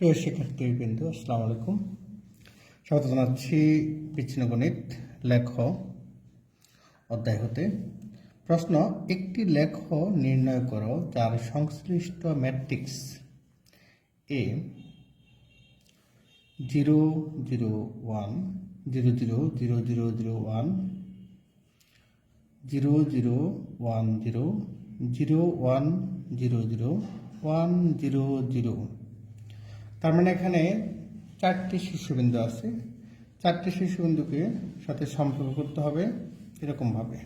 প্রিয় শিক্ষার্থীবৃন্দ আসসালামু আলাইকুম। স্বাগত জানাচ্ছি বিচ্ছিন্ন গণিত লেখ অধ্যায় হতে। প্রশ্ন, একটি লেখ নির্ণয় করো যার সংশ্লিষ্ট matrix A zero zero one, zero zero zero zero zero one, zero zero one zero zero one zero zero, one zero zero. তার মানে এখানে চারটি শীর্ষবিন্দু আছে। চারটি শীর্ষবিন্দুকে সাথে সম্পর্ক করতে হবে এরকমভাবে।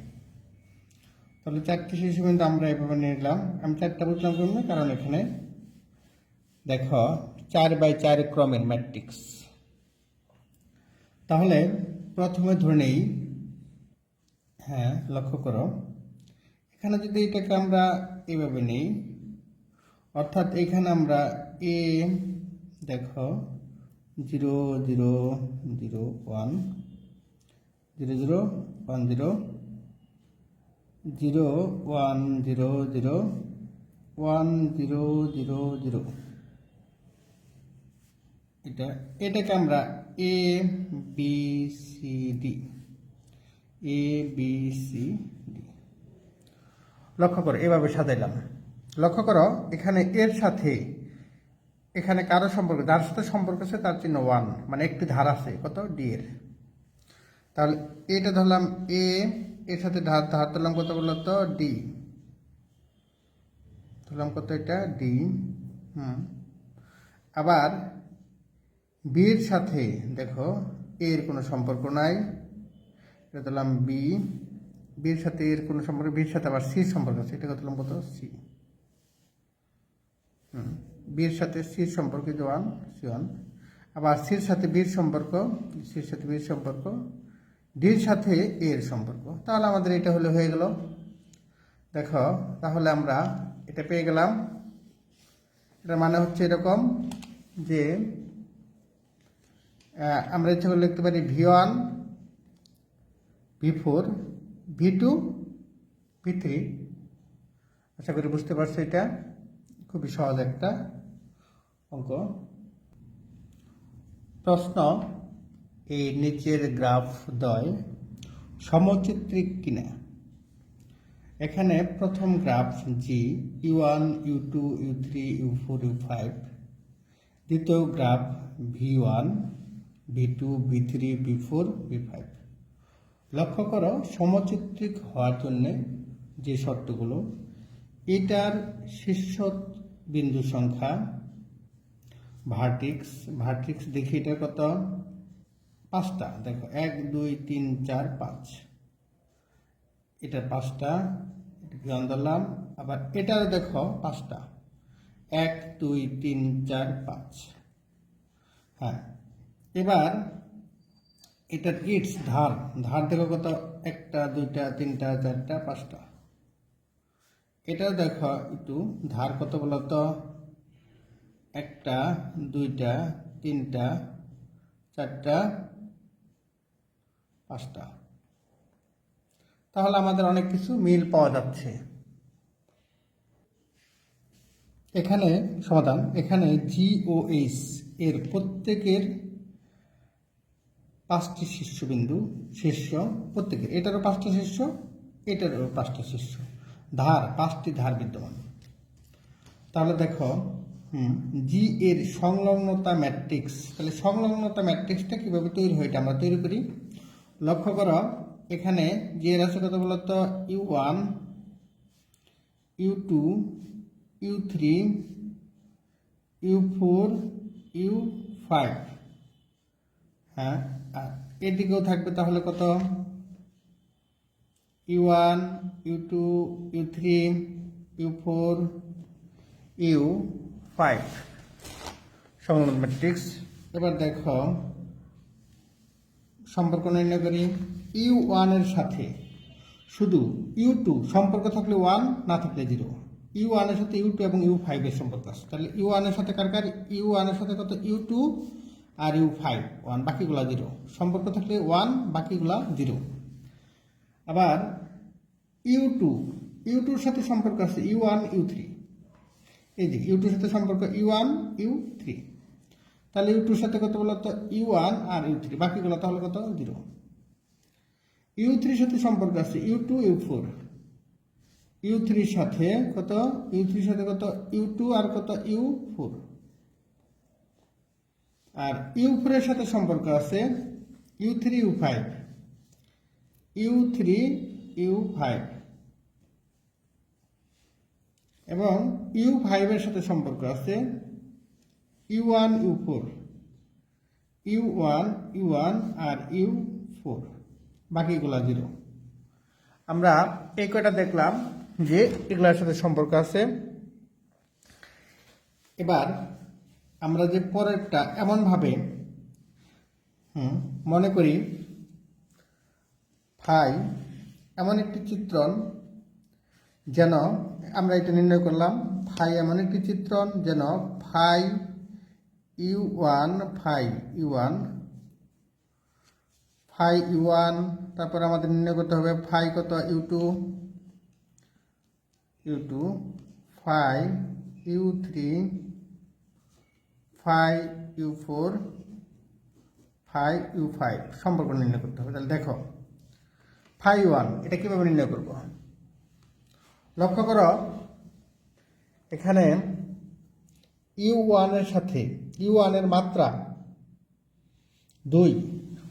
তাহলে চারটি শীর্ষবিন্দু আমরা এভাবে নিলাম। আমি চারটা বুঝলাম কেন? কারণ এখানে দেখো, চার বাই চার ক্রমের ম্যাট্রিক্স। তাহলে প্রথমে ধরে নেই। হ্যাঁ লক্ষ্য করো। এখানে যদি এটাকে আমরা এভাবে নিই, অর্থাৎ এখানে আমরা এ দেখো, zero zero zero, one, zero zero, one, zero zero, one, zero zero, one, zero zero zero. এটা, এটাকে আমরা A B C D A B C D লক্ষ্য করো, এভাবে সাজাইলাম। লক্ষ্য করো, এখানে এর সাথে এখানে কারও সম্পর্ক, যার সাথে সম্পর্ক আছে, তার চিহ্ন ওয়ান মানে একটি ধার আছে, কত? ডি এর। তাহলে এটা ধরলাম এ এর সাথে ধার ধার ধরলাম কত বলল তো? ডি ধরলাম কত এটা? ডি হুম। আবার বির সাথে, দেখো এর কোনো সম্পর্ক নাই। এটা ধরলাম বি বির সাথে এর কোনো সম্পর্ক বির সাথে আবার সির সম্পর্ক আছে এটা ধরলাম কত? সি হুম। বির সাথে সির সম্পর্ক যে ওয়ান সিওয়ান। আবার সির সাথে বির সম্পর্ক সির সাথে বির সম্পর্ক, ডির সাথে এর সম্পর্ক। তাহলে আমাদের এটা হলে হয়ে গেল। দেখো, তাহলে আমরা এটা পেয়ে গেলাম। এটার মানে হচ্ছে এরকম যে আমরা ইচ্ছা করে লিখতে পারি V one, V four, V two, V three. আশা করি বুঝতে পারছ এটা। খুবই সহজ একটা অঙ্ক। প্রশ্ন এই নিচের গ্রাফ দয় সমচিত্রিক কিনা? এখানে প্রথম graph G U one U two U three U four U five দ্বিতীয় graph V one V two V three V four V five লক্ষ্য করো, সমচিত্রিক হওয়ার জন্যে যে শর্তগুলো, এটার শীর্ষ বিন্দু সংখ্যা ভার্টিক্স ভার্টিক্স দেখি এটা কত? পাঁচটা। দেখো, এক, দুই, তিন, চার, পাঁচ। এটা পাঁচটা এটাকে ধরলাম আবার এটাও দেখো পাঁচটা। এক, দুই, তিন, চার, পাঁচ। হ্যাঁ এবার এটার ইটস ধার। ধার দেখো কত? একটা, দুইটা, তিনটা, চারটা, পাঁচটা। এটা দেখো একটু ধার কত বলতো একটা, দুইটা, তিনটা, চারটা, পাঁচটা। তাহলে আমাদের অনেক কিছু মিল পাওয়া যাচ্ছে। এখানে সমাধান, এখানে জি ও এইচ এর প্রত্যেকের পাঁচটি শীর্ষবিন্দু, শীর্ষ প্রত্যেকের। এটারও পাঁচটা শীর্ষ, এটারও পাঁচটা শীর্ষ। ধার, পাঁচটি ধার বিদ্যমান। তাহলে দেখো জি এর সংলগ্নতা ম্যাট্রিক্স, তাহলে সংলগ্নতা ম্যাট্রিক্সটা কীভাবে তৈরি হয় এটা আমরা তৈরি করি। লক্ষ্য করো, এখানে যে এর আছে কত বলতো? U one, U two, U three, U four, U five. হ্যাঁ এদিকেও থাকবে তাহলে কত? U one, U two, U three, U four, U five. সংলগ্ন ম্যাট্রিক্স এবার দেখো, সম্পর্ক নির্ণয় করি। ইউ ওয়ানের সাথে শুধু ইউ টু সম্পর্ক থাকলে ওয়ান, না থাকলে জিরো। ইউ ওয়ানের সাথে ইউ টু এবং ইউ ফাইভের সম্পর্ক আছে। তাহলে ইউ ওয়ানের সাথে কার কার? ইউ ওয়ানের সাথে কত? ইউ টু আর ইউ ফাইভ। ওয়ান, বাকিগুলা জিরো। সম্পর্ক থাকলে ওয়ান, বাকিগুলা জিরো। আবার ইউ টু, ইউ টুর সাথে সম্পর্ক আছে ইউ ওয়ান, ইউ থ্রি। এই যে, ইউ টুর সাথে সম্পর্ক ইউ ওয়ান, ইউ থ্রি। তাহলে ইউ টুর সাথে কত বলতো ইউ ওয়ান আর ইউ থ্রি। বাকিগুলো তাহলে কত? জিরো। ইউ থ্রির সাথে সম্পর্ক আছে U two, U four. U থ্রির সাথে কত? ইউ থ্রির সাথে কত? ইউ টু আর কত? You four. আর ইউ ফোরের সাথে সম্পর্ক আছে U three, U five. U three U five. এবং ইউ ফাইভের সাথে সম্পর্ক আছে U one U four. U one U one আর ইউ ফোর। বাকিগুলা জিরো। আমরা এই কয়টা দেখলাম যে এগুলার সাথে সম্পর্ক আছে। এবার আমরা যে পরেরটা এমনভাবে হুম, মনে করি ফাই এমন একটি চিত্রণ যেন আমরা এটা নির্ণয় করলাম ফাই এমন একটি চিত্রণ যেন phi U one phi U one phi U one তারপর আমাদের নির্ণয় করতে হবে ফাই কত U two U two phi U three phi U four phi U five সম্পর্ক নির্ণয় করতে হবে। তাহলে দেখো ফাই ওয়ান এটা কীভাবে নির্ণয় করব? লক্ষ্য করো, এখানে ইউ ওয়ানের সাথে, ইউ ওয়ানের মাত্রা দুই,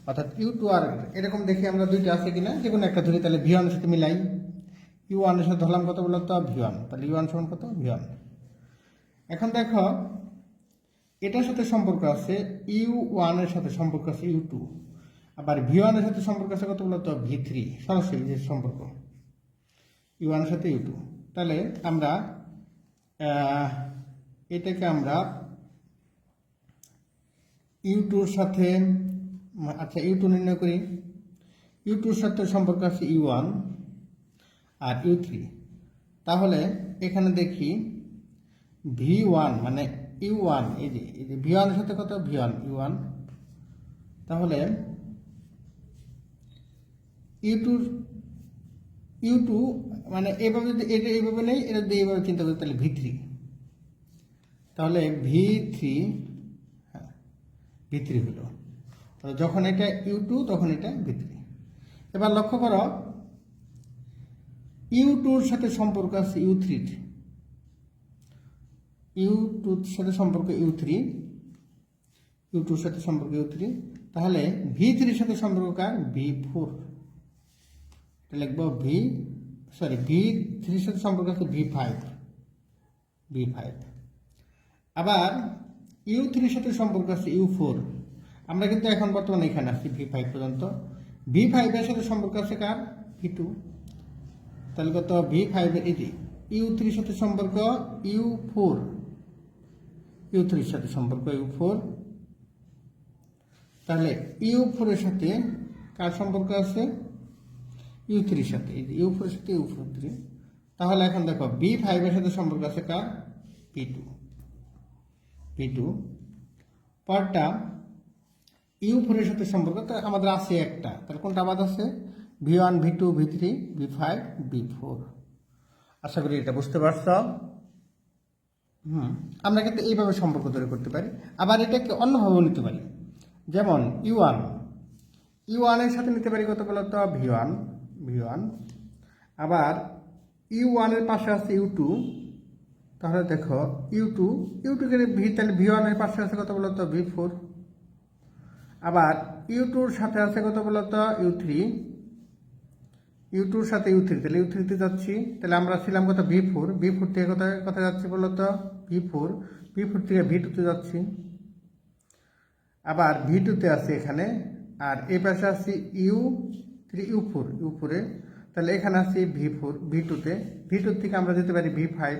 অর্থাৎ ইউ টু আর এরকম দেখে আমরা দুইটা আছে কিনা? যে কোনো একটা ধরি, তাহলে ভি ওয়ানের সাথে মিলাই। ইউ ওয়ানের সাথে ধরলাম কত বলতো? V one. তাহলে ইউ ওয়ান সমান কত? V one. এখন দেখো, এটার সাথে সম্পর্ক আছে, ইউ ওয়ানের সাথে সম্পর্ক আছে ইউ টু। আবার ভি ওয়ানের সাথে সম্পর্ক আছে কত বলতো ভি থ্রি সরাসরি যে সম্পর্ক। ইউ ওয়ানের সাথে ইউ টু তাহলে আমরা এটাকে আমরা ইউ টুর সাথে আচ্ছা ইউ টু নির্ণয় করি। ইউ টুর সাথে সম্পর্ক আছে ইউ ওয়ান আর ইউ থ্রি তাহলে এখানে দেখি ভি ওয়ান মানে ইউ ওয়ান এই যে এই যে ভি ওয়ানের সাথে কত? ভি ওয়ান ইউ ওয়ান তাহলে ইউ টুর ইউ টু মানে এভাবে যদি এটা এইভাবে নেই, এটা যদি এইভাবে চিন্তা করি, তাহলে ভি থ্রি। তাহলে ভি থ্রি হ্যাঁ ভি থ্রি হলো। তাহলে যখন এটা ইউ টু তখন এটা ভি থ্রি। এবার লক্ষ্য করো ইউ টুর সাথে সম্পর্ক আছে ইউ থ্রির ইউ টুর সাথে সম্পর্ক ইউ থ্রি ইউ টুর সাথে সম্পর্ক ইউ থ্রি, তাহলে ভি থ্রির সাথে সম্পর্ক কার? V four. লিখব ভি সরি ভি থ্রির সাথে সম্পর্ক আছে ভি ফাইভ ভি ফাইভ আবার ইউ থ্রির সাথে সম্পর্ক আছে ইউ ফোর আমরা কিন্তু এখন বর্তমানে এখানে আছি ভি ফাইভ পর্যন্ত। ভি ফাইভের সাথে সম্পর্ক আছে কার? ভি টু তাহলে কত? ভি ফাইভের যে ইউ থ্রির সাথে সম্পর্ক ইউ ফোর ইউ থ্রির সাথে সম্পর্ক ইউ ফোর তাহলে ইউ ফোরের সাথে কার সম্পর্ক আছে? ইউ থ্রির সাথে ইউ ফোরের সাথে ইউ ফোর থ্রি তাহলে এখন দেখো, বি ফাইভের সাথে সম্পর্ক আছে কার? P two. P two. পরটা ইউ ফোরের সাথে সম্পর্ক, তো আমাদের আছে একটা। তাহলে কোনটা আবাদ আছে? V one, V two, V three, V five, V four. আশা করি এটা বুঝতে পারছ? হুম, আমরা কিন্তু এইভাবে সম্পর্ক তৈরি করতে পারি। আবার এটাকে অন্যভাবেও নিতে পারি। যেমন ইউ ওয়ান। ইউ ওয়ানের সাথে নিতে পারি কত বলতো? V one. V one. আবার ইউ ওয়ানের পাশে আছে ইউ টু। তাহলে দেখো, U two U two V, তাহলে ভি ওয়ানের পাশে আছে কত বলতো? V four. আবার ইউ টুর সাথে আছে কত বলতো? U three. ইউ টুর সাথে ইউ থ্রি, তাহলে ইউ থ্রিতে যাচ্ছি। তাহলে আমরা ছিলাম কত? V four. ভি ফোর থেকে কোথায় কোথায় যাচ্ছি বলতো? V four. ভি ফোর থেকে ভি টুতে যাচ্ছি। আবার ভি টুতে আছে এখানে। আর এই পাশে আসছি U three U four U ফোরে তাহলে এখানে আসছি ভি ফোর ভি টুতে ভি টুর থেকে আমরা যেতে পারি ভি ফাইভ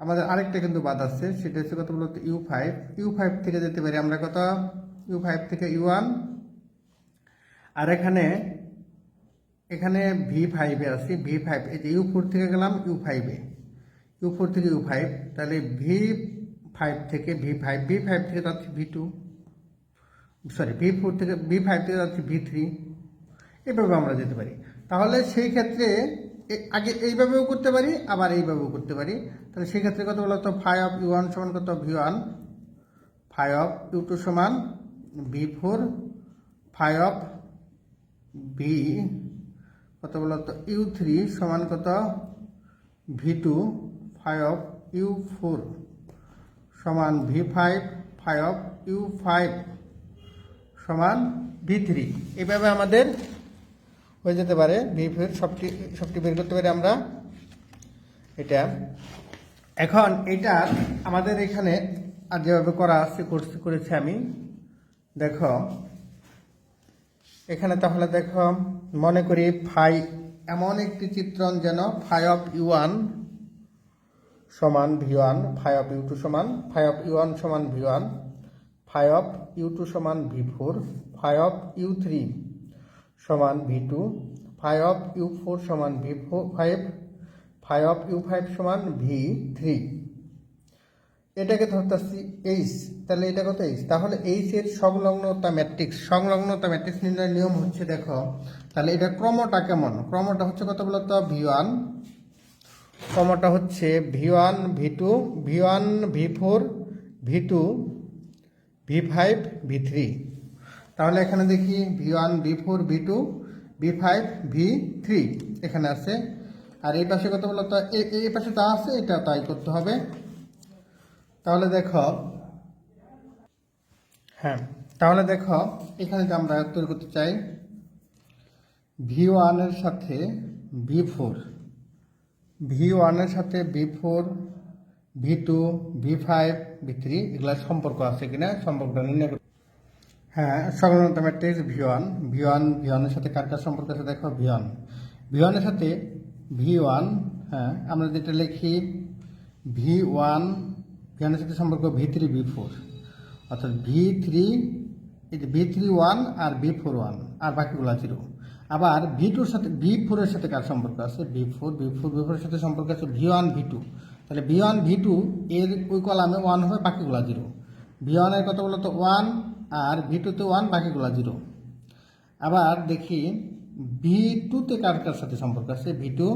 আমাদের আরেকটা কিন্তু বাদ আছে, সেটা হচ্ছে কত বলতো? ইউ ফাইভ ইউ ফাইভ থেকে যেতে পারি আমরা কত? ইউ ফাইভ থেকে ইউ ওয়ান আর এখানে এখানে ভি ফাইভে আছি ভি ফাইভ এই যে ইউ ফোর থেকে গেলাম ইউ ফাইভে ইউ ফোর থেকে ইউ ফাইভ তাহলে ভি ফাইভ থেকে ভি ফাইভ ভি ফাইভ থেকে যাচ্ছি V two sorry V four থেকে ভি ফাইভ থেকে যাচ্ছি ভি থ্রি এভাবে আমরা যেতে পারি। তাহলে সেই ক্ষেত্রে আগে এইভাবেও করতে পারি, আবার এইভাবেও করতে পারি। তাহলে সেই ক্ষেত্রে কত বলতো? ফাইভ ইউ ওয়ান সমান কত? V one phi of U two সমান V four phi of V কত বলতো? ইউ থ্রি সমান কত? V two phi of U four সমান V five phi of U five সমান ভি থ্রি এভাবে আমাদের হয়ে যেতে পারে। ভি সবটি সবটি বের করতে পারি আমরা এটা। এখন এটা আমাদের এখানে আর যেভাবে করা আছে করছি, করেছি আমি। দেখো, এখানে তাহলে দেখো, মনে করি ফাই এমন একটি চিত্রণ যেন ফাই অফ ইউ ওয়ান সমান V one, phi of U two সমান, ফাই অফ ইউ ওয়ান সমান V one, phi of U two সমান V four, phi of U three সমান V two phi of U four সমান V five phi of U five সমান V three এটাকে ধরতেছি H তাহলে এটা কত এইচ তাহলে এইচ এর সংলগ্নতা ম্যাট্রিক্স সংলগ্নতা ম্যাট্রিক্স নির্ণয়ের নিয়ম হচ্ছে দেখো, তাহলে এটা ক্রমটা কেমন? ক্রমটা হচ্ছে কত বলতো? ভি ওয়ান ক্রমটা হচ্ছে V one V two V one V four V two V five V three তাহলে এখানে দেখি V one V four V two V five V three এখানে আছে। আর এই পাশে কত বলতো এ- এই পাশে তা আছে, এটা তাই করতে হবে। তাহলে দেখো হ্যাঁ তাহলে দেখো, এখানে যে আমরা তৈরি করতে চাই ভি ওয়ানের সাথে ভি ফোর ভি ওয়ানের সাথে V four V two V five V three এগুলোর সম্পর্ক আছে কিনা? সম্পর্কটা নির্ণয় হ্যাঁ সংলগ্নতা matrix V one V one V ওয়ানের সাথে কার কার সম্পর্ক আছে দেখো ভি ওয়ান ভি ওয়ানের সাথে ভি ওয়ান হ্যাঁ আমরা যেটা লিখি ভি ওয়ান ভি ওয়ানের সাথে সম্পর্ক ভি থ্রি ভি ফোর অর্থাৎ V three V three one আর ভি ফোর ওয়ান আর বাকিগুলো জিরো আবার ভি টুর সাথে ভি ফোরের সাথে কার সম্পর্ক আছে? V four V four V ফোরের সাথে সম্পর্ক আছে ভি ওয়ান ভি টু তাহলে ভি ওয়ান ভি টু এর ওই কলামে ওয়ান হবে, বাকিগুলো জিরো ভি ওয়ানের কত বলতো ওয়ান আর ভি টুতে ওয়ান বাকিগুলো জিরো আবার দেখি ভি টুতে কার কার সাথে সম্পর্ক আছে? V two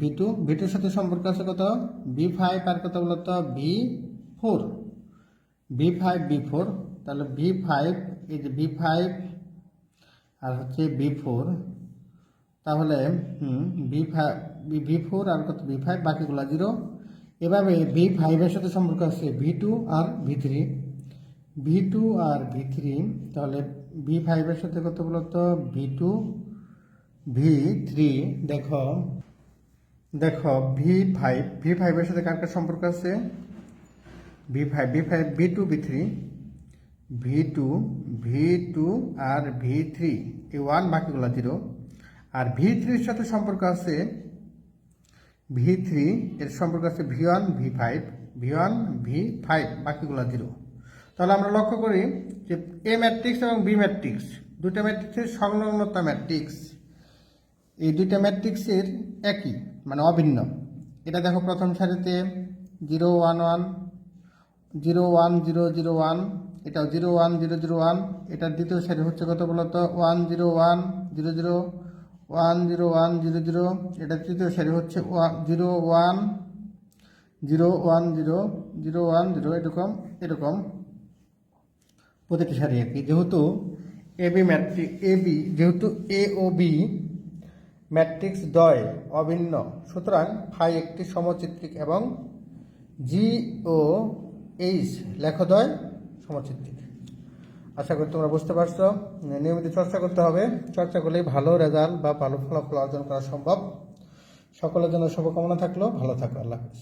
V two V টুর সাথে সম্পর্ক আছে কত? ভি ফাইভ আর কত বলতো V four V five B four তাহলে ভি ফাইভ এই যে ভি ফাইভ আর হচ্ছে বি ফোর তাহলে বি ফাইভ ভি ফোর আর কত? বি ফাইভ বাকিগুলো জিরো এভাবে ভি ফাইভের সাথে সম্পর্ক আছে ভি টু আর ভি থ্রি ভি টু আর ভি থ্রি, তাহলে ভি ফাইভের সাথে কত বলতো? ভি টু, ভি থ্রি, দেখো দেখো, ভি ফাইভ, ভি ফাইভের সাথে কার কার সম্পর্ক আছে? V five V five, V two, V three, V two V two আর ভি থ্রি, এই ওয়ান বাকিগুলো জিরো আর ভি থ্রির সাথে সম্পর্ক আছে? ভি থ্রি এর সম্পর্ক আছে V one, V five, V one, V five, বাকিগুলো জিরো তাহলে আমরা লক্ষ্য করি যে এ ম্যাট্রিক্স এবং বি ম্যাট্রিক্স দুটো ম্যাট্রিক্সের সংলগ্নতা ম্যাট্রিক্স এই দুইটা ম্যাট্রিক্সের একই মানে অভিন্ন। এটা দেখো প্রথম সারিতে zero one one zero one zero zero one এটাও zero one zero zero one এটার দ্বিতীয় সারি হচ্ছে কত বলতো? One zero one zero zero one zero one zero zero এটা তৃতীয় সারি হচ্ছে zero one zero one zero zero one zero এরকম এরকম। প্রতিটি সারি কি যেহেতু A B matrix A B যেহেতু এ ও বি ম্যাট্রিক্স দ্বয় অভিন্ন। সুতরাং ফাই একটি সমচিত্রিক এবং জি ও এইচ লেখদয় সমচিত্রিক। আশা করি তোমরা বুঝতে পারছ। নিয়মিত চর্চা করতে হবে। চর্চা করলেই ভালো রেজাল্ট বা ভালো ফলাফল অর্জন করা সম্ভব। সকলের জন্য শুভকামনা থাকল। ভালো থাকো। আল্লাহ হাফিজ।